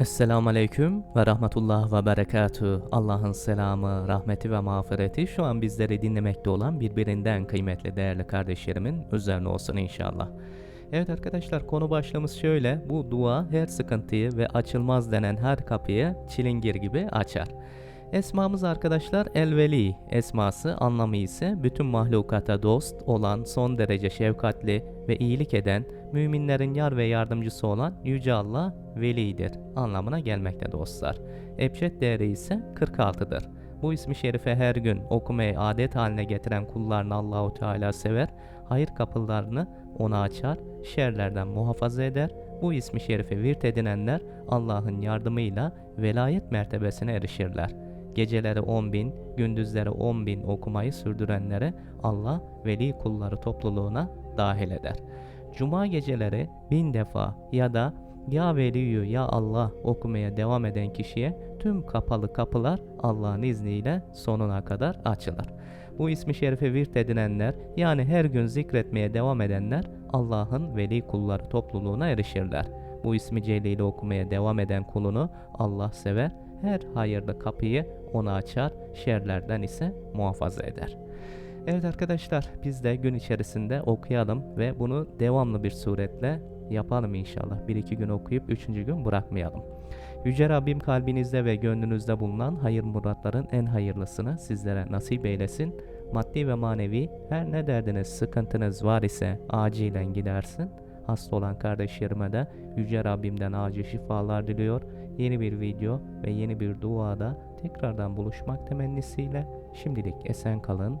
Esselamu Aleyküm ve Rahmetullah ve Berekatü. Allah'ın selamı, rahmeti ve mağfireti şu an bizleri dinlemekte olan birbirinden kıymetli değerli kardeşlerimin üzerine olsun inşallah. Evet arkadaşlar konu başlığımız şöyle. Bu dua her sıkıntıyı ve açılmaz denen her kapıyı çilingir gibi açar. Esmamız arkadaşlar Elveli esması anlamı ise bütün mahlukata dost olan son derece şefkatli ve iyilik eden müminlerin yar ve yardımcısı olan Yüce Allah velidir anlamına gelmekte dostlar. Ebced değeri ise 46'dır. Bu ismi şerife her gün okumayı adet haline getiren kullarını Allahu Teala sever, hayır kapılarını ona açar, şerlerden muhafaza eder. Bu ismi şerife virt edinenler Allah'ın yardımıyla velayet mertebesine erişirler. Geceleri 10 bin, gündüzleri 10 bin okumayı sürdürenlere Allah veli kulları topluluğuna dahil eder. Cuma geceleri bin defa ya da ya veliyü ya Allah okumaya devam eden kişiye tüm kapalı kapılar Allah'ın izniyle sonuna kadar açılır. Bu ismi şerife virt edinenler yani her gün zikretmeye devam edenler Allah'ın veli kulları topluluğuna erişirler. Bu ismi celili okumaya devam eden kulunu Allah sever, her hayırlı kapıyı ona açar, şerlerden ise muhafaza eder. Evet arkadaşlar biz de gün içerisinde okuyalım ve bunu devamlı bir suretle yapalım inşallah. Bir iki gün okuyup üçüncü gün bırakmayalım. Yüce Rabbim kalbinizde ve gönlünüzde bulunan hayır muratların en hayırlısını sizlere nasip eylesin. Maddi ve manevi her ne derdiniz, sıkıntınız var ise acilen gidersin. Hasta olan kardeşlerime de Yüce Rabbimden acil şifalar diliyor. Yeni bir video ve yeni bir duada tekrardan buluşmak temennisiyle şimdilik esen kalın,